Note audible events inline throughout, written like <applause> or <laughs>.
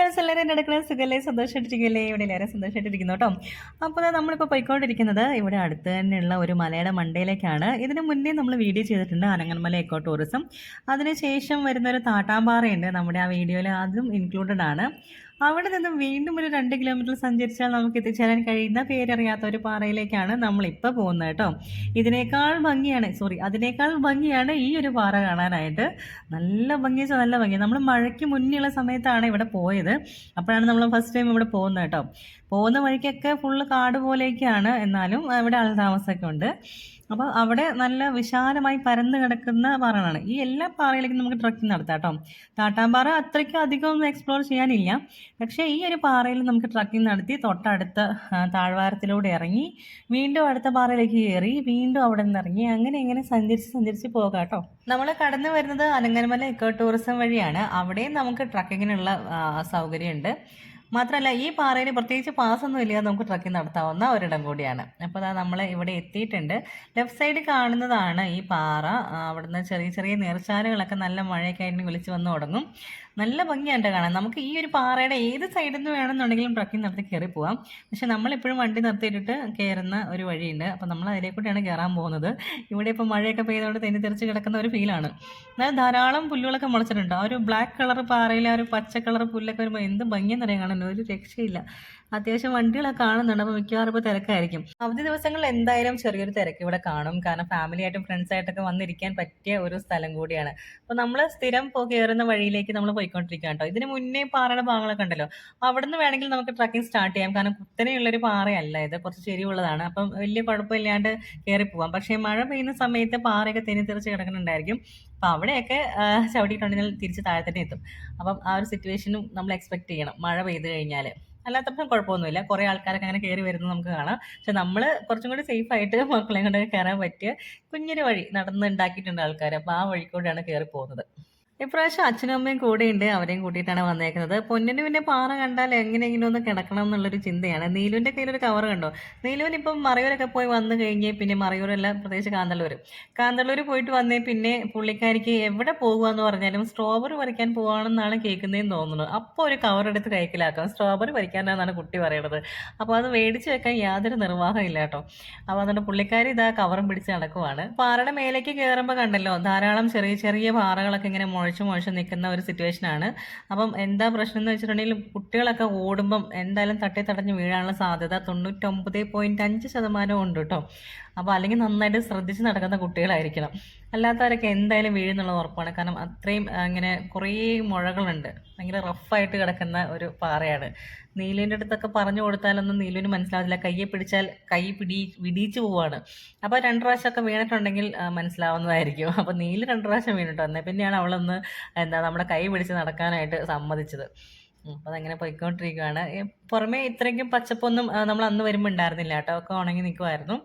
മക്കൾസ് എല്ലാവരും നടക്കുന്ന സുഖല്ലേ? സന്തോഷമായിട്ടിരിക്കുകയല്ലേ ഇവിടെ എല്ലാവരും സന്തോഷമായിട്ടിരിക്കുന്നു കേട്ടോ. അപ്പോൾ നമ്മളിപ്പോൾ പോയിക്കൊണ്ടിരിക്കുന്നത് ഇവിടെ അടുത്ത് തന്നെയുള്ള ഒരു മലയുടെ മണ്ടയിലേക്കാണ്. ഇതിന് മുന്നേ നമ്മൾ വീഡിയോ ചെയ്തിട്ടുണ്ട് അനങ്ങൻമല എക്കോ ടൂറിസം അതിനുശേഷം വരുന്ന ഒരു താട്ടാമ്പാറയുണ്ട് നമ്മുടെ ആ വീഡിയോയിൽ അതും ഇൻക്ലൂഡഡ് ആണ്. അവിടെ നിന്നും വീണ്ടും ഒരു രണ്ട് കിലോമീറ്റർ സഞ്ചരിച്ചാൽ നമുക്ക് എത്തിച്ചേരാൻ കഴിയുന്ന പേരറിയാത്ത ഒരു പാറയിലേക്കാണ് നമ്മൾ ഇപ്പോൾ പോകുന്നത് കേട്ടോ. ഇതിനേക്കാൾ ഭംഗിയാണ് സോറി അതിനേക്കാൾ ഭംഗിയാണ് ഈ ഒരു പാറ കാണാനായിട്ട്. നല്ല ഭംഗി നല്ല ഭംഗി. നമ്മൾ മഴയ്ക്ക് മുന്നേയുള്ള സമയത്താണ് ഇവിടെ പോയത്. അപ്പോഴാണ് നമ്മൾ ഫസ്റ്റ് ടൈം ഇവിടെ പോകുന്നത് കേട്ടോ. പോകുന്ന വഴിക്കൊക്കെ ഫുള്ള് കാട് പോലെയൊക്കെയാണ്. എന്നാലും ഇവിടെ ആൾതാമസമൊക്കെ ഉണ്ട്. അപ്പോൾ അവിടെ നല്ല വിശാലമായി പരന്നു കിടക്കുന്ന പാറകളാണ്. ഈ എല്ലാ പാറയിലേക്കും നമുക്ക് ട്രക്കിംഗ് നടത്താം കേട്ടോ. താട്ടാമ്പാറ അത്രയ്ക്ക് അധികം എക്സ്പ്ലോർ ചെയ്യാനില്ല. പക്ഷേ ഈ ഒരു പാറയിൽ നമുക്ക് ട്രക്കിംഗ് നടത്തി തൊട്ടടുത്ത താഴ്വാരത്തിലൂടെ ഇറങ്ങി വീണ്ടും അടുത്ത പാറയിലേക്ക് കയറി വീണ്ടും അവിടെ നിന്ന് ഇറങ്ങി അങ്ങനെ ഇങ്ങനെ സഞ്ചരിച്ച് സഞ്ചരിച്ച് പോകാം കേട്ടോ. നമ്മൾ കടന്നു വരുന്നത് അലങ്കരമല ഇക്കോ ടൂറിസം വഴിയാണ്. അവിടെയും നമുക്ക് ട്രക്കിങ്ങിനുള്ള സൗകര്യമുണ്ട്. മാത്രമല്ല ഈ പാറയിൽ പ്രത്യേകിച്ച് പാസ്സൊന്നും ഇല്ലാതെ നമുക്ക് ട്രക്കിംഗ് നടത്താവുന്ന ഒരിടം കൂടിയാണ്. അപ്പോൾ അതാ നമ്മൾ ഇവിടെ എത്തിയിട്ടുണ്ട്. ലെഫ്റ്റ് സൈഡ് കാണുന്നതാണ് ഈ പാറ. അവിടുന്ന് ചെറിയ ചെറിയ നീർച്ചാലുകളൊക്കെ നല്ല മഴയൊക്കെ ആയിട്ട് വിളിച്ച് വന്ന് തുടങ്ങും നല്ല ഭംഗിയായിട്ട് കാണാൻ. നമുക്ക് ഈ ഒരു പാറയുടെ ഏത് സൈഡിൽ നിന്ന് വേണമെന്നുണ്ടെങ്കിലും ട്രക്കിംഗ് നടത്തി കയറി പോവാം. പക്ഷെ നമ്മളിപ്പോഴും വണ്ടി നിർത്തിയിട്ടിട്ട് കയറുന്ന ഒരു വഴിയുണ്ട്. അപ്പോൾ നമ്മൾ അതിലേക്കൂടെയാണ് കയറാൻ പോകുന്നത്. ഇവിടെ ഇപ്പോൾ മഴയൊക്കെ പെയ്തുകൊണ്ട് തെന്നി തെറിച്ച് കിടക്കുന്ന ഒരു ഫീലാണ് എന്നാൽ ധാരാളം പുല്ലുകളൊക്കെ മുളച്ചിട്ടുണ്ട്. ആ ഒരു ബ്ലാക്ക് കളർ പാറയിൽ ആ ഒരു പച്ച കളർ പുല്ലൊക്കെ വരുമ്പോൾ എന്ത് ഭംഗിയെന്നറിയാൻ കാണാൻ. ഒരു രക്ഷയില്ല. അത്യാവശ്യം വണ്ടികളൊക്കെ കാണുന്നുണ്ട് അപ്പോൾ മിക്കവാറും ഇപ്പോൾ തിരക്കായിരിക്കും. അവധി ദിവസങ്ങളിൽ എന്തായാലും ചെറിയൊരു തിരക്ക് ഇവിടെ കാണും. കാരണം ഫാമിലി ആയിട്ടും ഫ്രണ്ട്സ് ആയിട്ടൊക്കെ വന്നിരിക്കാൻ പറ്റിയ ഒരു സ്ഥലം കൂടിയാണ്. അപ്പോൾ നമ്മൾ സ്ഥിരം പോ കയറുന്ന വഴിയിലേക്ക് നമ്മൾ പോയിക്കൊണ്ടിരിക്കുക കേട്ടോ. ഇതിന് മുന്നേ പാറയുടെ ഭാഗങ്ങളൊക്കെ ഉണ്ടല്ലോ. അവിടെ നിന്ന് വേണമെങ്കിൽ നമുക്ക് ട്രക്കിംഗ് സ്റ്റാർട്ട് ചെയ്യാം. കാരണം കുത്തനെയുള്ളൊരു പാറയല്ല ഇത്. കുറച്ച് ചെരിവുള്ളതാണ്. അപ്പം വലിയ കുഴപ്പമില്ലാണ്ട് കയറി പോവാം. പക്ഷേ മഴ പെയ്യുന്ന സമയത്ത് പാറയൊക്കെ തെന്നി തെറിച്ച് കിടക്കുന്നുണ്ടായിരിക്കും. അപ്പം അവിടെയൊക്കെ ചവിട്ടിയിട്ടുണ്ടെങ്കിൽ തിരിച്ച് താഴെ തന്നെ എത്തും. അപ്പം ആ ഒരു സിറ്റുവേഷനും നമ്മൾ എക്സ്പെക്ട് ചെയ്യണം. മഴ പെയ്ത് കഴിഞ്ഞാൽ അല്ലാത്തപ്പം കുഴപ്പമൊന്നുമില്ല. കുറേ ആൾക്കാരൊക്കെ അങ്ങനെ കയറി വരുന്നത് നമുക്ക് കാണാം. പക്ഷെ നമ്മൾ കുറച്ചും കൂടി സേഫ് ആയിട്ട് മക്കളെ കൊണ്ട് കയറാൻ പറ്റിയ കുഞ്ഞൊരു വഴി നടന്നുണ്ടാക്കിയിട്ടുണ്ട് ആൾക്കാർ അപ്പോൾ ആ വഴി കൂടെയാണ് കയറി പോകുന്നത് ഇപ്രാവശ്യം അച്ഛനും അമ്മയും കൂടെയുണ്ട്. അവരെയും കൂട്ടിയിട്ടാണ് വന്നേക്കുന്നത്. പൊന്നിന് പിന്നെ പാറ കണ്ടാൽ എങ്ങനെയെങ്കിലും ഒന്ന് കിടക്കണം എന്നുള്ളൊരു ചിന്തയാണ്. നീലുവിന്റെ കയ്യിലൊരു കവർ കണ്ടോ? നീലുവിന് ഇപ്പം മറയൂരൊക്കെ പോയി വന്നു കഴിഞ്ഞ് പിന്നെ മറയൂരല്ല പ്രത്യേകിച്ച് കാന്തല്ലൂർ കാന്തല്ലൂർ പോയിട്ട് വന്നേ പിന്നെ പുള്ളിക്കാരിക്ക് എവിടെ പോകുകയെന്ന് പറഞ്ഞാലും സ്ട്രോബെറി പറിക്കാൻ പോവാണെന്നാണ് കേൾക്കുന്നതെന്ന് തോന്നുന്നു. അപ്പോൾ ഒരു കവർ എടുത്ത് കൈക്കലാക്കാം. സ്ട്രോബെറി പറിക്കാനാണെന്നാണ് കുട്ടി പറയണത്. അപ്പോൾ അത് മേടിച്ച് വെക്കാൻ യാതൊരു നിർവാഹം ഇല്ല കേട്ടോ. അപ്പോൾ അതുകൊണ്ട് പുള്ളിക്കാരി ഇതാ കവറും പിടിച്ച് നടക്കുവാണ്. പാറയുടെ മേലേക്ക് കയറുമ്പോൾ കണ്ടല്ലോ ധാരാളം ചെറിയ ചെറിയ പാറകളൊക്കെ ഇങ്ങനെ മുഴച്ച് മോശം നിൽക്കുന്ന ഒരു സിറ്റുവേഷനാണ് അപ്പം എന്താ പ്രശ്നം എന്ന് വെച്ചിട്ടുണ്ടെങ്കിൽ കുട്ടികളൊക്കെ ഓടുമ്പം എന്തായാലും തട്ടി തടഞ്ഞ് വീഴാനുള്ള സാധ്യത തൊണ്ണൂറ്റൊമ്പത് പോയിന്റ് അഞ്ച് ശതമാനം ഉണ്ട് കേട്ടോ അപ്പോൾ അല്ലെങ്കിൽ നന്നായിട്ട് ശ്രദ്ധിച്ച് നടക്കുന്ന കുട്ടികളായിരിക്കണം. അല്ലാത്തവരൊക്കെ എന്തായാലും വീഴുന്നുള്ള ഉറപ്പാണ്. കാരണം അത്രയും ഇങ്ങനെ കുറേ മുഴകളുണ്ട്. ഭയങ്കര റഫായിട്ട് കിടക്കുന്ന ഒരു പാറയാണ്. നീലുവിന്റെ അടുത്തൊക്കെ പറഞ്ഞു കൊടുത്താലൊന്നും നീലുവിന് മനസ്സിലാവില്ല കയ്യെ പിടിച്ചാൽ കൈ പിടി വിടിയിച്ച് പോവാണ്. അപ്പോൾ രണ്ട് പ്രാവശ്യമൊക്കെ വീണിട്ടുണ്ടെങ്കിൽ മനസ്സിലാവുന്നതായിരിക്കും. അപ്പോൾ നീൽ രണ്ട് പ്രാവശ്യം വീണിട്ട് വന്നേ പിന്നെയാണ് അവളൊന്ന് എന്താ നമ്മുടെ കൈ പിടിച്ച് നടക്കാനായിട്ട് സമ്മതിച്ചത്. അപ്പോൾ അതങ്ങനെ പോയിക്കൊണ്ടിരിക്കുകയാണ് പുറമേ ഇത്രയ്ക്കും പച്ചപ്പൊന്നും നമ്മൾ അന്ന് വരുമ്പോൾ ഉണ്ടായിരുന്നില്ല കേട്ടോ. ഒക്കെ ഉണങ്ങി നിൽക്കുമായിരുന്നു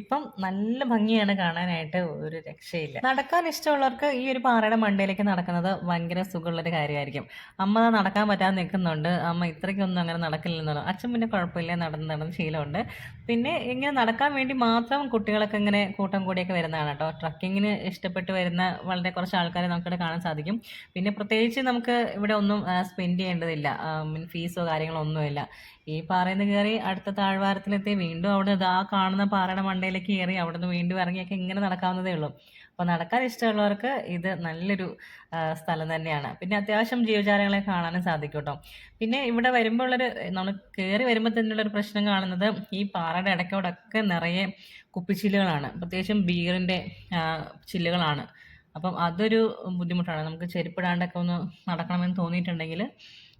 ഇപ്പം നല്ല ഭംഗിയാണ് കാണാനായിട്ട് ഒരു രക്ഷയില്ല. നടക്കാൻ ഇഷ്ടമുള്ളവർക്ക് ഈ ഒരു പാറയുടെ മണ്ടയിലേക്ക് നടക്കുന്നത് ഭയങ്കര സുഖമുള്ളൊരു കാര്യമായിരിക്കും. അമ്മ നടക്കാൻ പറ്റാതെ നിൽക്കുന്നുണ്ട്. അമ്മ ഇത്രയ്ക്കൊന്നും അങ്ങനെ നടക്കില്ലെന്നുള്ളൂ അച്ഛൻ പിന്നെ കുഴപ്പമില്ല. നടന്ന് നടന്ന് ശീലമുണ്ട്. പിന്നെ ഇങ്ങനെ നടക്കാൻ വേണ്ടി മാത്രം കുട്ടികളൊക്കെ ഇങ്ങനെ കൂട്ടം കൂടിയൊക്കെ വരുന്നതാണ് കേട്ടോ. ട്രക്കിങ്ങിന് ഇഷ്ടപ്പെട്ട് വരുന്ന വളരെ കുറച്ച് ആൾക്കാരെ നമുക്കിവിടെ കാണാൻ സാധിക്കും. പിന്നെ പ്രത്യേകിച്ച് നമുക്ക് ഇവിടെ ഒന്നും സ്പെൻഡ് ചെയ്യേണ്ടതില്ല. മീൻ ഫീസോ കാര്യങ്ങളോ ഒന്നുമില്ല ഈ പാറയിൽ നിന്ന് കയറി അടുത്ത താഴ്വാരത്തിലെത്തി വീണ്ടും അവിടെ ഇതാ കാണുന്ന പാറയുടെ മണ്ടയിലേക്ക് കയറി അവിടെ നിന്ന് വീണ്ടും ഇറങ്ങിയൊക്കെ ഇങ്ങനെ നടക്കാവുന്നതേ ഉള്ളൂ. അപ്പോൾ നടക്കാൻ ഇഷ്ടമുള്ളവർക്ക് ഇത് നല്ലൊരു സ്ഥലം തന്നെയാണ്. പിന്നെ അത്യാവശ്യം ജീവജാലങ്ങളെ കാണാനും സാധിക്കും കേട്ടോ പിന്നെ ഇവിടെ വരുമ്പോൾ ഉള്ളൊരു നമ്മൾ കയറി വരുമ്പോൾ തന്നെയുള്ള ഒരു പ്രശ്നം കാണുന്നത് ഈ പാറയുടെ ഇടയ്ക്കോടൊക്കെ നിറയെ കുപ്പിച്ചില്ലുകളാണ്. പ്രത്യേകിച്ചും ബീറിന്റെ ചില്ലുകളാണ്. അപ്പം അതൊരു ബുദ്ധിമുട്ടാണ്. നമുക്ക് ചെരുപ്പിടാണ്ടൊക്കെ ഒന്ന് നടക്കണമെന്ന് തോന്നിയിട്ടുണ്ടെങ്കിൽ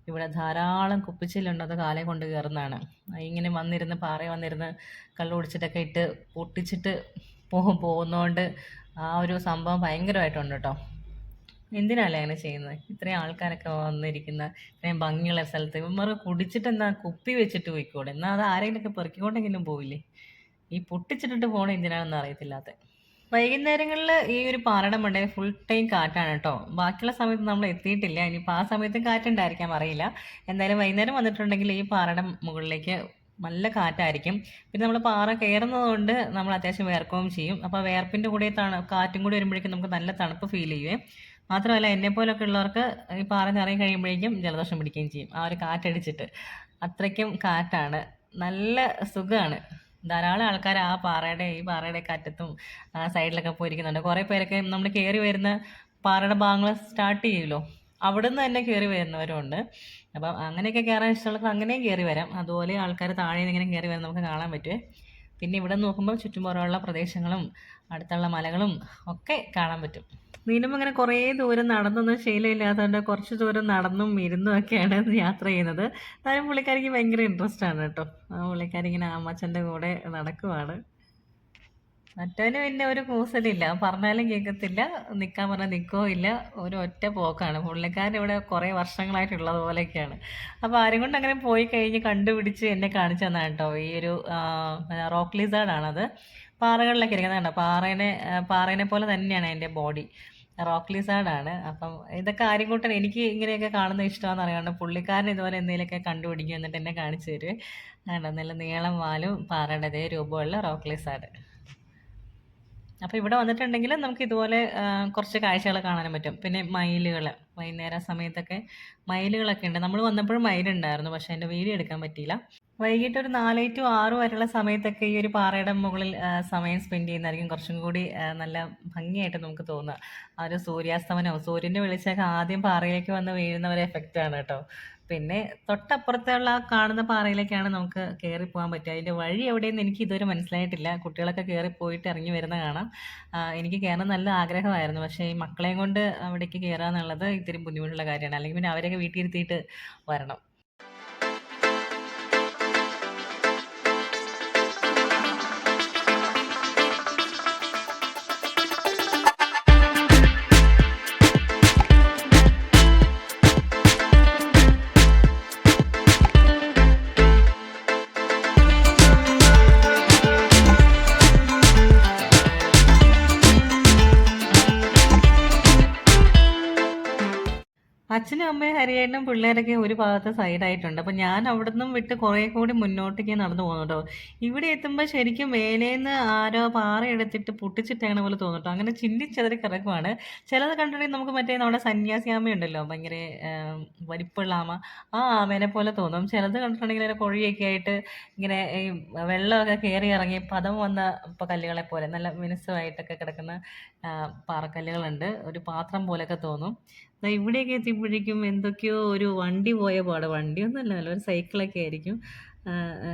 ഇവിടെ ധാരാളം കുപ്പിച്ചില്ലുണ്ട്. അത് കാലേ കൊണ്ട് കയറുന്നതാണ് ഇങ്ങനെ വന്നിരുന്ന് പാറ വന്നിരുന്ന് കള്ളു കുടിച്ചിട്ടൊക്കെ ഇട്ട് പൊട്ടിച്ചിട്ട് പോകും പോകുന്നതുകൊണ്ട് ആ ഒരു സംഭവം ഭയങ്കരമായിട്ടുണ്ട് കേട്ടോ എന്തിനല്ലേ അങ്ങനെ ചെയ്യുന്നത്? ഇത്രയും ആൾക്കാരൊക്കെ വന്നിരിക്കുന്ന ഇത്രയും ഭംഗിയുള്ള സ്ഥലത്ത് ഇവന്മാർ കുടിച്ചിട്ട് എന്താ കുപ്പി വെച്ചിട്ട് പോയിക്കോടെ? എന്നാൽ അത് ആരെങ്കിലുമൊക്കെ പെറുക്കിക്കൊണ്ടെങ്കിലും പോവില്ലേ? ഈ പൊട്ടിച്ചിട്ടിട്ട് പോകണ എന്തിനാണെന്ന് അറിയത്തില്ലാത്ത. വൈകുന്നേരങ്ങളിൽ ഈ ഒരു പാറയുടെ മണ്ടയിൽ ഫുൾ ടൈം കാറ്റാണ് കേട്ടോ. ബാക്കിയുള്ള സമയത്ത് നമ്മൾ എത്തിയിട്ടില്ല. ഇനിയിപ്പോൾ ആ സമയത്ത് കാറ്റുണ്ടായിരിക്കാം അറിയില്ല. എന്തായാലും വൈകുന്നേരം വന്നിട്ടുണ്ടെങ്കിൽ ഈ പാറയുടെ മുകളിലേക്ക് നല്ല കാറ്റായിരിക്കും. പിന്നെ നമ്മൾ പാറ കയറുന്നത് നമ്മൾ അത്യാവശ്യം വേർക്കുകയും ചെയ്യും. അപ്പോൾ വേർപ്പിന്റെ കൂടെ തണു കാറ്റും കൂടി വരുമ്പോഴേക്കും നമുക്ക് നല്ല തണുപ്പ് ഫീൽ ചെയ്യുവേ. മാത്രമല്ല എന്നെപ്പോലൊക്കെ ഉള്ളവർക്ക് ഈ പാറ നിറയും കഴിയുമ്പോഴേക്കും ജലദോഷം പിടിക്കുകയും ചെയ്യും. ആ ഒരു കാറ്റടിച്ചിട്ട്. അത്രയ്ക്കും കാറ്റാണ്. നല്ല സുഖമാണ് ധാരാളം ആൾക്കാർ ആ പാറയുടെ ഈ പാറയുടെ കാറ്റത്തും ആ സൈഡിലൊക്കെ പോയിരിക്കുന്നുണ്ട്. കുറേ പേരൊക്കെ നമ്മൾ കയറി വരുന്ന പാറയുടെ ഭാഗങ്ങൾ സ്റ്റാർട്ട് ചെയ്യുമല്ലോ? അവിടെ നിന്ന് തന്നെ കയറി വരുന്നവരുണ്ട്. അപ്പം അങ്ങനെയൊക്കെ കയറാൻ ഇഷ്ടമുള്ളവർക്ക് അങ്ങനെയും കയറി വരാം. അതുപോലെ ആൾക്കാർ താഴെ നിന്ന് ഇങ്ങനെ കയറി വരാൻ നമുക്ക് കാണാൻ പറ്റുമേ പിന്നെ ഇവിടെ നോക്കുമ്പോൾ ചുറ്റുപുറമുള്ള പ്രദേശങ്ങളും അടുത്തുള്ള മലകളും ഒക്കെ കാണാൻ പറ്റും. നീനും അങ്ങനെ കുറേ ദൂരം നടന്നൊന്നും ശീലമില്ലാത്തതുകൊണ്ട് കുറച്ച് ദൂരം നടന്നും ഇരുന്നും ഒക്കെയാണ് യാത്ര ചെയ്യുന്നത്. എന്നാലും പുള്ളിക്കാരിക്ക് ഭയങ്കര ഇൻട്രസ്റ്റ് ആണ് കേട്ടോ. പുള്ളിക്കാരി ഇങ്ങനെ അമ്മച്ചന്റെ കൂടെ നടക്കുവാണ്. മറ്റവന് പിന്നെ ഒരു കൂസലില്ല. പറഞ്ഞാലും കേൾക്കത്തില്ല നിൽക്കാൻ പറഞ്ഞാൽ നിൽക്കോ ഇല്ല. ഒരു ഒറ്റ പോക്കാണ്. പുള്ളിക്കാരൻ ഇവിടെ കുറേ വർഷങ്ങളായിട്ടുള്ളത് പോലെയൊക്കെയാണ്. അപ്പോൾ ആരും കൊണ്ട് അങ്ങനെ പോയി കഴിഞ്ഞ് കണ്ടുപിടിച്ച് എന്നെ കാണിച്ചു തന്നാണ് കേട്ടോ. ഈ ഒരു റോക്ക് ലിസാർഡാണത്. പാറകളിലൊക്കെ ഇരിക്കുന്നതാണ് പാറേനെ പാറേനെ പോലെ തന്നെയാണ് എന്റെ ബോഡി. റോക്ക് ലിസാർഡാണ്. അപ്പം ഇതൊക്കെ ആരും കൂട്ടൻ എനിക്ക് ഇങ്ങനെയൊക്കെ കാണുന്ന ഇഷ്ടമാണെന്ന് അറിയാണ്ട് പുള്ളിക്കാരൻ ഇതുപോലെ എന്തെങ്കിലുമൊക്കെ കണ്ടുപിടിക്കും എന്നിട്ട് എന്നെ കാണിച്ചു തരുവേ. നല്ല നീളം വാലും പാറയുടെ അതേ രൂപമുള്ള റോക്ക് ലിസാർഡ്. അപ്പോൾ ഇവിടെ വന്നിട്ടുണ്ടെങ്കിൽ നമുക്ക് ഇതുപോലെ കുറച്ച് കാഴ്ചകൾ കാണാനും പറ്റും. പിന്നെ മയിലുകൾ വൈകുന്നേരം സമയത്തൊക്കെ മയിലുകളൊക്കെ ഉണ്ട്. നമ്മൾ വന്നപ്പോഴും മയിലുണ്ടായിരുന്നു പക്ഷേ എന്റെ വീഡിയോ എടുക്കാൻ പറ്റിയില്ല. വൈകിട്ട് ഒരു നാല് ടു ആറ് വരെയുള്ള സമയത്തൊക്കെ ഈ ഒരു പാറയുടെ മുകളിൽ സമയം സ്പെൻഡ് ചെയ്യുന്നതായിരിക്കും. കുറച്ചും കൂടി നല്ല ഭംഗിയായിട്ട് നമുക്ക് തോന്നുക. ആ ഒരു സൂര്യാസ്തമനവും സൂര്യന്റെ വെളിച്ചമൊക്കെ ആദ്യം പാറയിലേക്ക് വന്ന് വീഴുന്ന ഒരു എഫക്റ്റാണ് കേട്ടോ. പിന്നെ തൊട്ടപ്പുറത്തുള്ള കാണുന്ന പാറയിലേക്കാണ് നമുക്ക് കയറി പോകാൻ പറ്റുക. അതിന്റെ വഴി എവിടെയെന്ന് എനിക്ക് ഇതുവരെ മനസ്സിലായിട്ടില്ല. കുട്ടികളൊക്കെ കയറി പോയിട്ട് ഇറങ്ങി വരുന്ന കാണാം. എനിക്ക് കയറാൻ നല്ല ആഗ്രഹമായിരുന്നു. പക്ഷേ ഈ മക്കളെയും കൊണ്ട് അവിടേക്ക് കയറുക എന്നുള്ളത് ഇത്തിരി ബുദ്ധിമുട്ടുള്ള കാര്യമാണ്. അല്ലെങ്കിൽ പിന്നെ അവരെയൊക്കെ വീട്ടിൽ ഇരുത്തിയിട്ട് വരണം. ഹരിയേട്ടനും പിള്ളേരൊക്കെ ഒരു ഭാഗത്ത് സൈഡായിട്ടുണ്ട് അപ്പോൾ ഞാൻ അവിടെ നിന്നും വിട്ട് കുറേ കൂടി മുന്നോട്ടേക്ക് നടന്നു പോകുന്നുണ്ടോ ഇവിടെ എത്തുമ്പോൾ ശരിക്കും മേലേന്ന് ആരോ പാറ എടുത്തിട്ട് പൊട്ടിച്ചിട്ടേണ പോലെ തോന്നിട്ടോ അങ്ങനെ ചിന്തിച്ചതിൽ കിടക്കുവാണ് ചിലത് കണ്ടിട്ടുണ്ടെങ്കിൽ നമുക്ക് മറ്റേ നമ്മുടെ സന്യാസി ആമ ഉണ്ടല്ലോ ഭയങ്കര വലിപ്പുള്ള ആമ. ആ ആമേനെ പോലെ തോന്നും. ചിലത് കണ്ടിട്ടുണ്ടെങ്കിൽ ഇങ്ങനെ കൊഴിയൊക്കെ ആയിട്ട് ഇങ്ങനെ ഈ വെള്ളമൊക്കെ കയറി ഇറങ്ങി പദം വന്ന ഇപ്പോൾ കല്ലുകളെ പോലെ നല്ല മിനുസമായിട്ടൊക്കെ കിടക്കുന്ന പാറക്കല്ലുകളുണ്ട്. ഒരു പാത്രം പോലെയൊക്കെ തോന്നും. ഇവിടെയൊക്കെ എത്തിയപ്പോഴേക്കും എന്തൊക്കെയോ ഒരു വണ്ടി പോയ പാട്. വണ്ടിയൊന്നുമല്ല ഒരു സൈക്കിളൊക്കെ ആയിരിക്കും.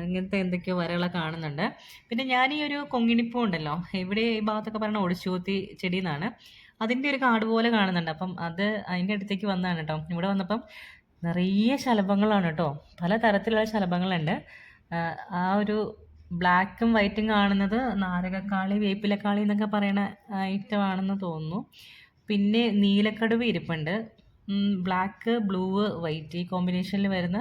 ഇങ്ങനത്തെ എന്തൊക്കെയോ വരകളൊക്കെ കാണുന്നുണ്ട്. പിന്നെ ഞാൻ ഈ ഒരു കൊങ്ങിണിപ്പൂ ഉണ്ടല്ലോ ഇവിടെ ഈ ഭാഗത്തൊക്കെ പറഞ്ഞ ഒടിച്ചുകൂത്തി ചെടി എന്നാണ് അതിന്റെ ഒരു കാട് പോലെ കാണുന്നുണ്ട്. അപ്പം അത് അതിന്റെ അടുത്തേക്ക് വന്നതാണ് കേട്ടോ. ഇവിടെ വന്നപ്പം നിറയെ ശലഭങ്ങളാണ് കേട്ടോ. പല തരത്തിലുള്ള ശലഭങ്ങളുണ്ട്. ആ, ഒരു ബ്ലാക്കും വൈറ്റും കാണുന്നത് നാരകക്കാളി വേപ്പിലക്കാളി എന്നൊക്കെ പറയുന്ന ഐറ്റം ആണെന്ന് തോന്നുന്നു. പിന്നെ നീലക്കടുവ ഇരിപ്പുണ്ട്. ബ്ലാക്ക് ബ്ലൂ വൈറ്റ് ഈ കോമ്പിനേഷനിൽ വരുന്ന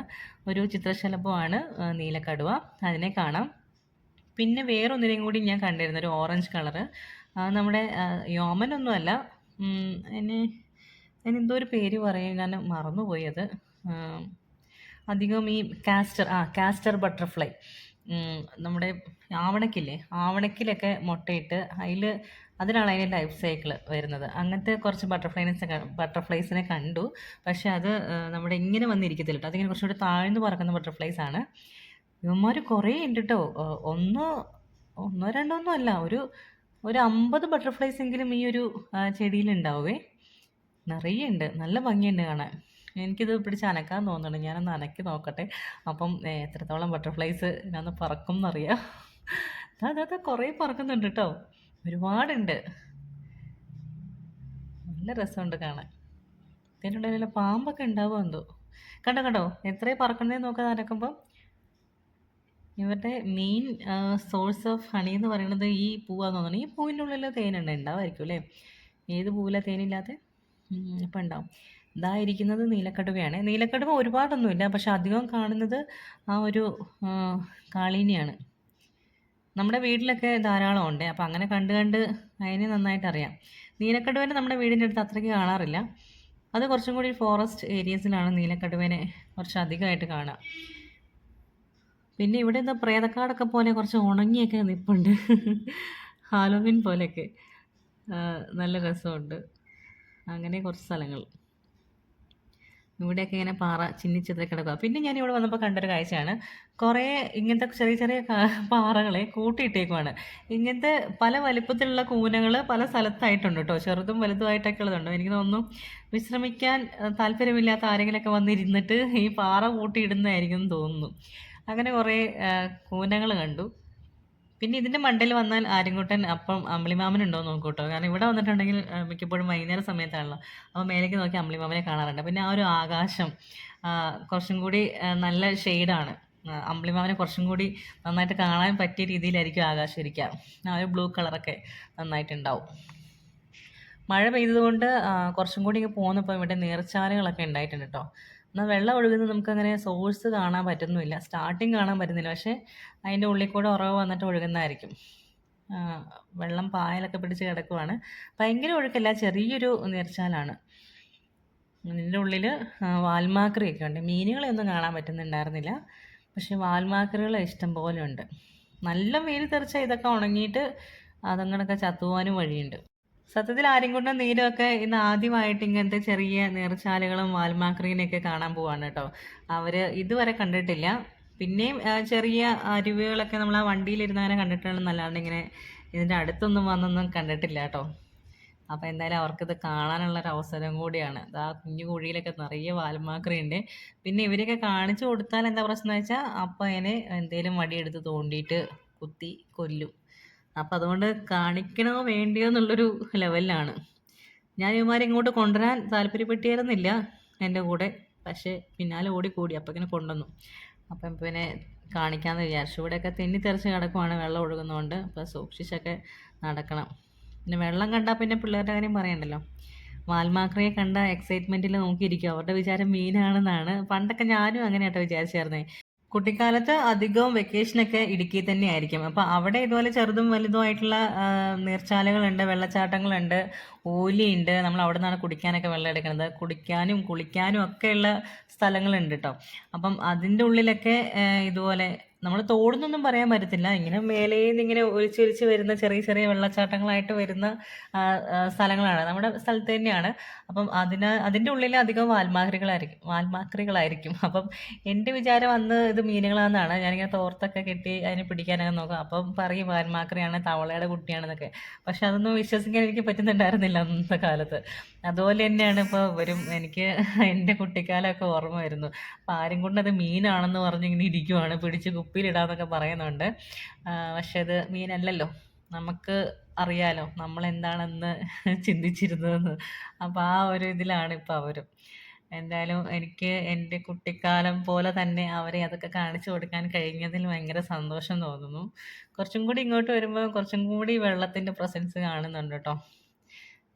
ഒരു ചിത്രശലഭമാണ് നീലക്കടുവ. അതിനെ കാണാം. പിന്നെ വേറൊന്നിനെയും കൂടി ഞാൻ കണ്ടിരുന്നു ഒരു ഓറഞ്ച് കളറ് നമ്മുടെ യോമനൊന്നുമല്ല എന്നെ അതിന് അതിനെന്തോ ഒരു പേര് പറയും ഞാൻ മറന്നുപോയി അത്. അധികം ഈ കാസ്റ്റർ ആ കാസ്റ്റർ ബട്ടർഫ്ലൈ നമ്മുടെ ആവണക്കില്ലേ? ആവണക്കിലൊക്കെ മുട്ടയിട്ട് അതിൽ അതിനാണ് അതിന്റെ ലൈഫ് സൈക്കിൾ വരുന്നത്. അങ്ങനത്തെ കുറച്ച് ബട്ടർഫ്ലൈസ് ബട്ടർഫ്ലൈസിനെ കണ്ടു. പക്ഷെ അത് നമ്മുടെ ഇങ്ങനെ വന്നിരിക്കത്തില്ല കേട്ടോ. അതിങ്ങനെ കുറച്ചുകൂടി താഴ്ന്നു പറക്കുന്ന ബട്ടർഫ്ലൈസ് ആണ്. ഇവന്മാർ കുറേ ഉണ്ട് കേട്ടോ ഒന്ന് ഒന്നോ രണ്ടോ ഒന്നും അല്ല. ഒരു ഒരു അമ്പത് ബട്ടർഫ്ലൈസ് എങ്കിലും ഈ ഒരു ചെടിയിൽ ഉണ്ടാവേ നിറയെ ഉണ്ട്. നല്ല ഭംഗിയുണ്ട് കാണാൻ. എനിക്കിത് പിടിച്ച് അനക്കാൻ തോന്നുന്നുണ്ട്. ഞാനൊന്ന് അനക്കി നോക്കട്ടെ. അപ്പം എത്രത്തോളം ബട്ടർഫ്ലൈസ് ഞാനൊന്ന് പറക്കും എന്നറിയാം അതാ അതാ കുറേ പറക്കുന്നുണ്ട് കേട്ടോ ഒരുപാടുണ്ട്. നല്ല രസമുണ്ട് കാണാൻ. ഇതിന്റെ ഉള്ളിൽ പാമ്പൊക്കെ ഉണ്ടാവുമോ എന്തോ? കണ്ടോ കണ്ടോ? എത്രയും പറക്കണേ നോക്കാതെ അനക്കുമ്പം. ഇവരുടെ മെയിൻ സോഴ്സ് ഓഫ് ഹണി എന്ന് പറയുന്നത് ഈ പൂവാന്ന് തോന്നുന്നു. ഈ പൂവിന്റെ ഉള്ളിൽ തേനുണ്ട് ഉണ്ടാവായിരിക്കും അല്ലേ? ഏത് പൂവിലാണ് തേനില്ലാതെ ഇപ്പം ഉണ്ടാവും. ഇതാ ഇരിക്കുന്നത് നീലക്കടുവയാണ്. നീലക്കടുവ ഒരുപാടൊന്നുമില്ല പക്ഷെ അധികം കാണുന്നത് ആ ഒരു കാളീനിയാണ്. നമ്മുടെ വീട്ടിലൊക്കെ ധാരാളം ഉണ്ട്. അപ്പം അങ്ങനെ കണ്ട് കണ്ട് അതിനെ നന്നായിട്ട് അറിയാം. നീലക്കടുവേനെ നമ്മുടെ വീടിന്റെ അടുത്ത് അത്രയ്ക്ക് കാണാറില്ല. അത് കുറച്ചും കൂടി ഫോറസ്റ്റ് ഏരിയസിലാണ് നീലക്കടുവേനെ കുറച്ച് അധികമായിട്ട് കാണാം പിന്നെ ഇവിടെ എന്താ പ്രേതക്കാടൊക്കെ പോലെ കുറച്ച് ഉണങ്ങിയൊക്കെ നിൽപ്പുണ്ട് ഹാലോവിൻ പോലെയൊക്കെ. നല്ല രസമുണ്ട്. അങ്ങനെ കുറച്ച് സ്ഥലങ്ങൾ. ഇവിടെയൊക്കെ ഇങ്ങനെ പാറ ചിന്നിച്ചിതറി കിടക്കുക. പിന്നെ ഞാൻ ഇവിടെ വന്നപ്പോൾ കണ്ടൊരു കാഴ്ചയാണ്. കുറേ ഇങ്ങനത്തെ ചെറിയ ചെറിയ പാറകളെ കൂട്ടിയിട്ടേക്കുവാണ്. ഇങ്ങനത്തെ പല വലിപ്പത്തിലുള്ള കൂനകൾ പല സ്ഥലത്തായിട്ടുണ്ട് കേട്ടോ ചെറുതും വലുതുമായിട്ടൊക്കെ ഉള്ളതുണ്ട്. എനിക്ക് തോന്നുന്നു വിശ്രമിക്കാൻ താല്പര്യമില്ലാത്ത ആരെങ്കിലുമൊക്കെ വന്നിരുന്നിട്ട് ഈ പാറ കൂട്ടിയിടുന്നതായിരിക്കും തോന്നുന്നു. അങ്ങനെ കുറേ കൂനകൾ കണ്ടു. പിന്നെ ഇതിന്റെ മണ്ടയിൽ വന്നാൽ ആര്യങ്കുട്ടൻ അപ്പം അമ്പിളിമാമനുണ്ടോ നോക്കൂട്ടോ. കാരണം ഇവിടെ വന്നിട്ടുണ്ടെങ്കിൽ മിക്കപ്പോഴും വൈകുന്നേരം സമയത്താണല്ലോ. അപ്പോൾ മേലേക്ക് നോക്കി അമ്പിളിമാമനെ കാണാറുണ്ട്. പിന്നെ ആ ഒരു ആകാശം കുറച്ചും കൂടി നല്ല ഷെയ്ഡാണ്. അമ്പിളിമാമനെ കുറച്ചും കൂടി നന്നായിട്ട് കാണാൻ പറ്റിയ രീതിയിലായിരിക്കും ആകാശം ഇരിക്കുക. ആ ഒരു ബ്ലൂ കളറൊക്കെ നന്നായിട്ടുണ്ടാവും. മഴ പെയ്തതുകൊണ്ട് കുറച്ചും കൂടി ഇങ്ങനെ പോകുന്നപ്പോൾ ഇവിടെ നീർച്ചാലുകളൊക്കെ ഉണ്ടായിട്ടുണ്ട് കേട്ടോ എന്നാൽ വെള്ളം ഒഴുകുന്നത് നമുക്കങ്ങനെ സോഴ്സ് കാണാൻ പറ്റുന്നുമില്ല. സ്റ്റാർട്ടിങ് കാണാൻ പറ്റുന്നില്ല. പക്ഷേ അതിന്റെ ഉള്ളിൽ കൂടെ ഉറവ് വന്നിട്ട് ഒഴുകുന്നതായിരിക്കും. വെള്ളം പായലൊക്കെ പിടിച്ച് കിടക്കുവാണ്. ഭയങ്കര ഒഴുക്കല്ല ചെറിയൊരു നീർച്ചാലാണ്. ഇതിന്റെ ഉള്ളിൽ വാൽമാക്രിയൊക്കെ ഉണ്ട്. മീനുകളെ ഒന്നും കാണാൻ പറ്റുന്നുണ്ടായിരുന്നില്ല. പക്ഷേ വാൽമാക്രികൾ ഇഷ്ടം പോലെ ഉണ്ട്. നല്ല വെയിൽ തെറിച്ചാൽ ഇതൊക്കെ ഉണങ്ങിയിട്ട് അതങ്ങനൊക്കെ ചത്തുവാനും വഴിയുണ്ട്. സത്യത്തിൽ ആരും കൊണ്ടും നീരൊക്കെ ഇന്ന് ആദ്യമായിട്ട് ഇങ്ങനത്തെ ചെറിയ നീർച്ചാലുകളും വാൽമാക്രീനെയൊക്കെ കാണാൻ പോവാണ് കേട്ടോ. അവർ ഇതുവരെ കണ്ടിട്ടില്ല. പിന്നെയും ചെറിയ അരുവികളൊക്കെ നമ്മൾ ആ വണ്ടിയിലിരുന്ന് അങ്ങനെ കണ്ടിട്ടുണ്ടെന്നല്ലാണ്ട് ഇങ്ങനെ ഇതിന്റെ അടുത്തൊന്നും വന്നൊന്നും കണ്ടിട്ടില്ല കേട്ടോ. അപ്പോൾ എന്തായാലും അവർക്കിത് കാണാനുള്ള ഒരു അവസരം കൂടിയാണ്. ആ കുഞ്ഞു കുഴിയിലൊക്കെ നിറയെ വാൽമാക്രി ഉണ്ട് പിന്നെ ഇവരെയൊക്കെ കാണിച്ചു കൊടുത്താൽ എന്താ പ്രശ്നം വെച്ചാൽ അപ്പം അതിനെ എന്തേലും വടിയെടുത്ത് തോണ്ടിയിട്ട് കുത്തി കൊല്ലും. അപ്പം അതുകൊണ്ട് കാണിക്കണോ വേണ്ടിയോ എന്നുള്ളൊരു ലെവലിലാണ്. ഞാൻ ഇവന്മാരെ ഇങ്ങോട്ട് കൊണ്ടുവരാൻ താല്പര്യപ്പെട്ടിരുന്നില്ല എന്റെ കൂടെ പക്ഷേ പിന്നാലെ ഓടിക്കൂടി അപ്പം ഇങ്ങനെ കൊണ്ടുവന്നു. അപ്പം പിന്നെ കാണിക്കാമെന്ന് വിചാരിച്ചു. ഇവിടെയൊക്കെ തെന്നി തെറിച്ച് കിടക്കുവാണ് വെള്ളം ഒഴുകുന്നതുകൊണ്ട് അപ്പോൾ സൂക്ഷിച്ചൊക്കെ നടക്കണം. പിന്നെ വെള്ളം കണ്ടാൽ പിന്നെ പിള്ളേരുടെ കാര്യം പറയണ്ടല്ലോ. വാൽമാക്രയെ കണ്ട എക്സൈറ്റ്മെന്റിൽ നോക്കിയിരിക്കും. അവരുടെ വിചാരം മീനാണെന്നാണ്. പണ്ടൊക്കെ ഞാനും അങ്ങനെയാട്ടോ വിചാരിച്ചായിരുന്നേ. കുട്ടിക്കാലത്ത് അധികവും വെക്കേഷനൊക്കെ ഇടുക്കി തന്നെയായിരിക്കും. അപ്പോൾ അവിടെ ഇതുപോലെ ചെറുതും വലുതും ആയിട്ടുള്ള നീർച്ചാലുകളുണ്ട് വെള്ളച്ചാട്ടങ്ങളുണ്ട് ഓലിയുണ്ട്. നമ്മൾ അവിടെ നിന്നാണ് കുടിക്കാനൊക്കെ വെള്ളം എടുക്കുന്നത്. കുടിക്കാനും കുളിക്കാനും ഒക്കെയുള്ള സ്ഥലങ്ങളുണ്ട് കേട്ടോ അപ്പം അതിന്റെ ഉള്ളിലൊക്കെ ഇതുപോലെ നമ്മൾ തോടുന്നൊന്നും പറയാൻ പറ്റത്തില്ല. ഇങ്ങനെ മേലേന്ന് ഇങ്ങനെ ഒലിച്ചൊലിച്ച് വരുന്ന ചെറിയ ചെറിയ വെള്ളച്ചാട്ടങ്ങളായിട്ട് വരുന്ന സ്ഥലങ്ങളാണ്. നമ്മുടെ സ്ഥലത്ത് തന്നെയാണ്. അപ്പം അതിന് അതിന്റെ ഉള്ളിൽ അധികം വാൽമാക്രികളായിരിക്കും വാൽമാക്രികളായിരിക്കും. <laughs> അപ്പം എന്റെ വിചാരം അന്ന് ഇത് മീനുകളാണെന്നാണ് ഞാനിങ്ങനെ തോർത്തൊക്കെ കെട്ടി അതിനെ പിടിക്കാനൊക്കെ നോക്കാം. അപ്പം പറയും വാൽമാക്രിയാണ് തവളയുടെ കുട്ടിയാണെന്നൊക്കെ. പക്ഷെ അതൊന്നും വിശ്വസിക്കാൻ എനിക്ക് പറ്റുന്നുണ്ടായിരുന്നില്ല അന്നത്തെ കാലത്ത്. അതുപോലെ തന്നെയാണ് ഇപ്പോൾ വരും എനിക്ക് എന്റെ കുട്ടിക്കാലമൊക്കെ ഓർമ്മ വരുന്നു. അപ്പം ആരും കൊണ്ട് അത് മീനാണെന്ന് പറഞ്ഞ് ഇങ്ങനെ ഇരിക്കുവാണ് പിടിച്ച് കുപ്പിയിലിടാന്നൊക്കെ പറയുന്നുണ്ട്. പക്ഷെ അത് മീനല്ലല്ലോ. നമുക്ക് അറിയാലോ നമ്മൾ എന്താണെന്ന് ചിന്തിച്ചിരുന്നതെന്ന് അപ്പോൾ ആ ഒരു ഇതിലാണ് ഇപ്പോൾ അവരും. എന്തായാലും എനിക്ക് എന്റെ കുട്ടിക്കാലം പോലെ തന്നെ അവരെ അതൊക്കെ കാണിച്ചു കൊടുക്കാൻ കഴിഞ്ഞതിൽ ഭയങ്കര സന്തോഷം തോന്നുന്നു. കുറച്ചും കൂടി ഇങ്ങോട്ട് വരുമ്പോൾ കുറച്ചും കൂടി വെള്ളത്തിന്റെ പ്രസൻസ് കാണുന്നുണ്ട് കേട്ടോ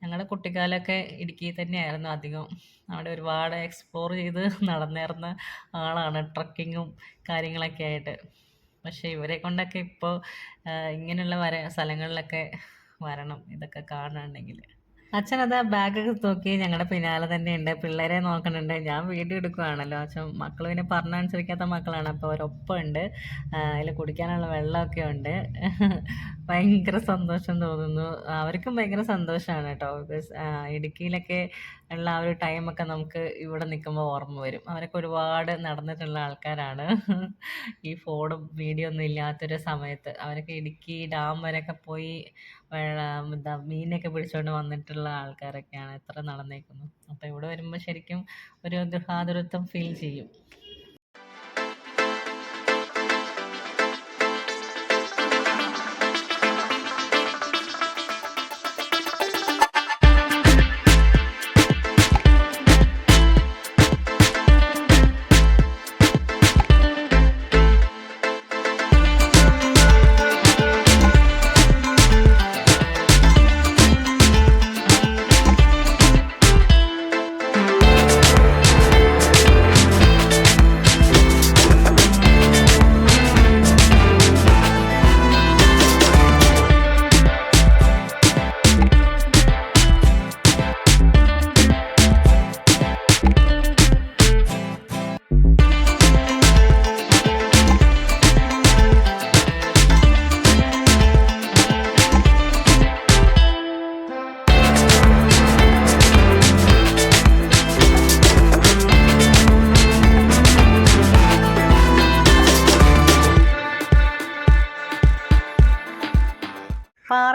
ഞങ്ങളുടെ കുട്ടിക്കാലമൊക്കെ ഇടുക്കിയിൽ തന്നെയായിരുന്നു അധികം. അവിടെ ഒരുപാട് എക്സ്പ്ലോർ ചെയ്ത് നടന്നേർന്ന ആളാണ് ട്രക്കിങ്ങും കാര്യങ്ങളൊക്കെ ആയിട്ട്. പക്ഷേ ഇവരെ കൊണ്ടൊക്കെ ഇപ്പോൾ ഇങ്ങനെയുള്ള വര സ്ഥലങ്ങളിലൊക്കെ വരണം ഇതൊക്കെ കാണണമെങ്കിൽ അച്ഛൻ അതാ ബാഗൊക്കെ നോക്കി ഞങ്ങളുടെ പിന്നാലെ തന്നെ ഉണ്ട് പിള്ളേരെ നോക്കണുണ്ട്. ഞാൻ വീഡിയോ എടുക്കുകയാണല്ലോ അച്ഛൻ മക്കൾ പിന്നെ പറഞ്ഞനുസരിക്കാത്ത മക്കളാണ്. അപ്പോൾ അവരൊപ്പം ഉണ്ട് അതിൽ കുടിക്കാനുള്ള വെള്ളമൊക്കെ ഉണ്ട്. ഭയങ്കര സന്തോഷം തോന്നുന്നു. അവർക്കും ഭയങ്കര സന്തോഷമാണ് കേട്ടോ. ബിക്കോസ് ഇടുക്കിയിലൊക്കെ ഉള്ള ആ ഒരു ടൈമൊക്കെ നമുക്ക് ഇവിടെ നിൽക്കുമ്പോൾ ഓർമ്മ വരും. അവരൊക്കെ ഒരുപാട് നടന്നിട്ടുള്ള ആൾക്കാരാണ്. ഈ ഫോണും വീഡിയോ ഒന്നും ഇല്ലാത്തൊരു സമയത്ത്. അവരൊക്കെ ഇടുക്കി ഡാം വരെയൊക്കെ പോയി എന്താ മീനൊക്കെ പിടിച്ചുകൊണ്ട് വന്നിട്ടുള്ള ആൾക്കാരൊക്കെയാണ്. എത്ര നടന്നേക്കുന്നത് അപ്പോൾ ഇവിടെ വരുമ്പോൾ ശരിക്കും ഒരു ഗൃഹാതുരത്വം ഫീൽ ചെയ്യും.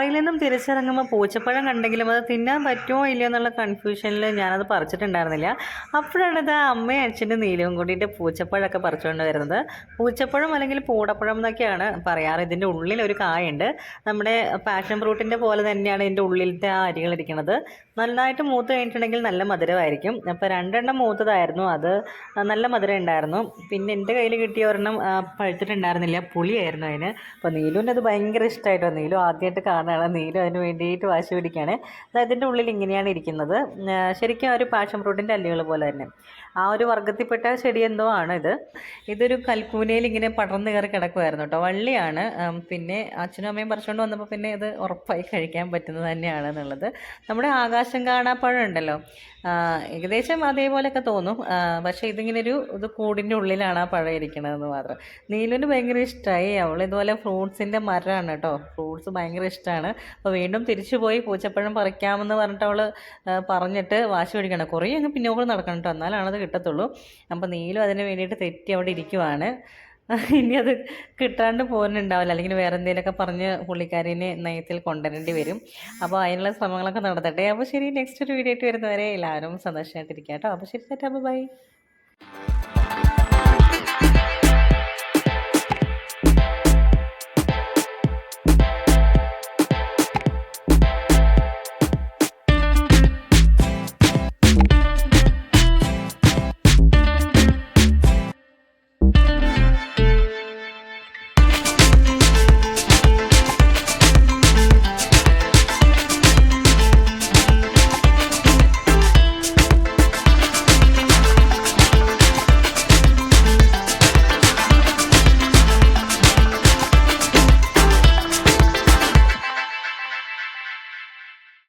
കടയിൽ നിന്നും തിരിച്ചിറങ്ങുമ്പോൾ പൂച്ചപ്പഴം കണ്ടെങ്കിലും അത് തിന്നാൻ പറ്റുമോ ഇല്ലയോ എന്നുള്ള കൺഫ്യൂഷനിൽ ഞാനത് പറിച്ചിട്ടുണ്ടായിരുന്നില്ല. അപ്പോഴാണ് ഇത് അമ്മയും അച്ഛന്റെ നീലവും കൂടിയിട്ട് പൂച്ചപ്പഴമൊക്കെ പറിച്ചുകൊണ്ട് വരുന്നത്. പൂച്ചപ്പഴം അല്ലെങ്കിൽ പൂടപ്പഴം എന്നൊക്കെയാണ് പറയാറ്. ഇതിന്റെ ഉള്ളിൽ ഒരു കായുണ്ട്. നമ്മുടെ പാഷൻ ഫ്രൂട്ടിന്റെ പോലെ തന്നെയാണ് ഇതിന്റെ ഉള്ളിലത്തെ ആ അരികൾ ഇരിക്കുന്നത്. നന്നായിട്ട് മൂത്ത് കഴിഞ്ഞിട്ടുണ്ടെങ്കിൽ നല്ല മധുരമായിരിക്കും. അപ്പോൾ രണ്ടെണ്ണം മൂത്തതായിരുന്നു അത്. നല്ല മധുരം ഉണ്ടായിരുന്നു. പിന്നെ എന്റെ കയ്യിൽ കിട്ടിയ ഒരെണ്ണം പഴുത്തിട്ടുണ്ടായിരുന്നില്ല. പുളിയായിരുന്നു അതിന്. അപ്പോൾ നീലുവിന്റെ അത് ഭയങ്കര ഇഷ്ടമായിട്ടോ നീലു ആദ്യമായിട്ട് കാണുകയാണ് നീലു അതിന് വേണ്ടിയിട്ട് വാശി പിടിക്കുകയാണ് അതായത് അതിന്റെ ഉള്ളിൽ ഇങ്ങനെയാണ് ഇരിക്കുന്നത്. ശരിക്കും ഒരു പാഷൻ ഫ്രൂട്ടിന്റെ അല്ലികൾ പോലെ തന്നെ. ആ ഒരു വർഗത്തിൽപ്പെട്ട ചെടി എന്തോ ആണ് ഇത്. ഇതൊരു കൽക്കൂനയിൽ ഇങ്ങനെ പടർന്നു കയറി കിടക്കുമായിരുന്നു കേട്ടോ. വള്ളിയാണ്. പിന്നെ അച്ഛനും അമ്മയും പറിച്ചുകൊണ്ട് വന്നപ്പോൾ പിന്നെ ഇത് ഉറപ്പായി കഴിക്കാൻ പറ്റുന്നത് തന്നെയാണ് എന്നുള്ളത്. നമ്മുടെ ആകാശം കാണാപ്പഴം ഉണ്ടല്ലോ ഏകദേശം അതേപോലെയൊക്കെ തോന്നും. പക്ഷേ ഇതിങ്ങനെ ഒരു ഇത് കൂടിന്റെ ഉള്ളിലാണ് ആ പഴം ഇരിക്കണതെന്ന് മാത്രം. നീലുവിന് ഭയങ്കര ഇഷ്ടമായി അവൾ ഇതുപോലെ ഫ്രൂട്ട്സിന്റെ മരമാണ് കേട്ടോ. ഫ്രൂട്ട്സ് ഭയങ്കര ഇഷ്ടമാണ് അപ്പോൾ വീണ്ടും തിരിച്ചു പോയി പൂച്ചപ്പഴം പറിക്കാമെന്ന് പറഞ്ഞിട്ട് അവൾ പറഞ്ഞിട്ട് വാശി പിടിക്കണം കുറേ അങ്ങ് പിന്നോക്കം നടക്കണം കേട്ടോ. എന്നാലാണ് അത് കിട്ടത്തുള്ളൂ. അപ്പോൾ നീലും അതിന് വേണ്ടിയിട്ട് തെറ്റി അവിടെ ഇരിക്കുവാണ്. ഇനി അത് കിട്ടാണ്ട് പോകുന്നുണ്ടാവില്ല അല്ലെങ്കിൽ വേറെ എന്തെങ്കിലുമൊക്കെ പറഞ്ഞ് പുള്ളിക്കാരിനെ നയത്തിൽ കൊണ്ടുവരേണ്ടി വരും. അപ്പോൾ അതിനുള്ള ശ്രമങ്ങളൊക്കെ നടത്തട്ടെ. അപ്പോൾ ശരി നെക്സ്റ്റ് ഒരു വീഡിയോ ആയിട്ട് വരുന്നവരെ എല്ലാവരും സന്തോഷമായിട്ടിരിക്കാം കേട്ടോ. അപ്പോൾ ശരി ചേട്ടാ ബൈ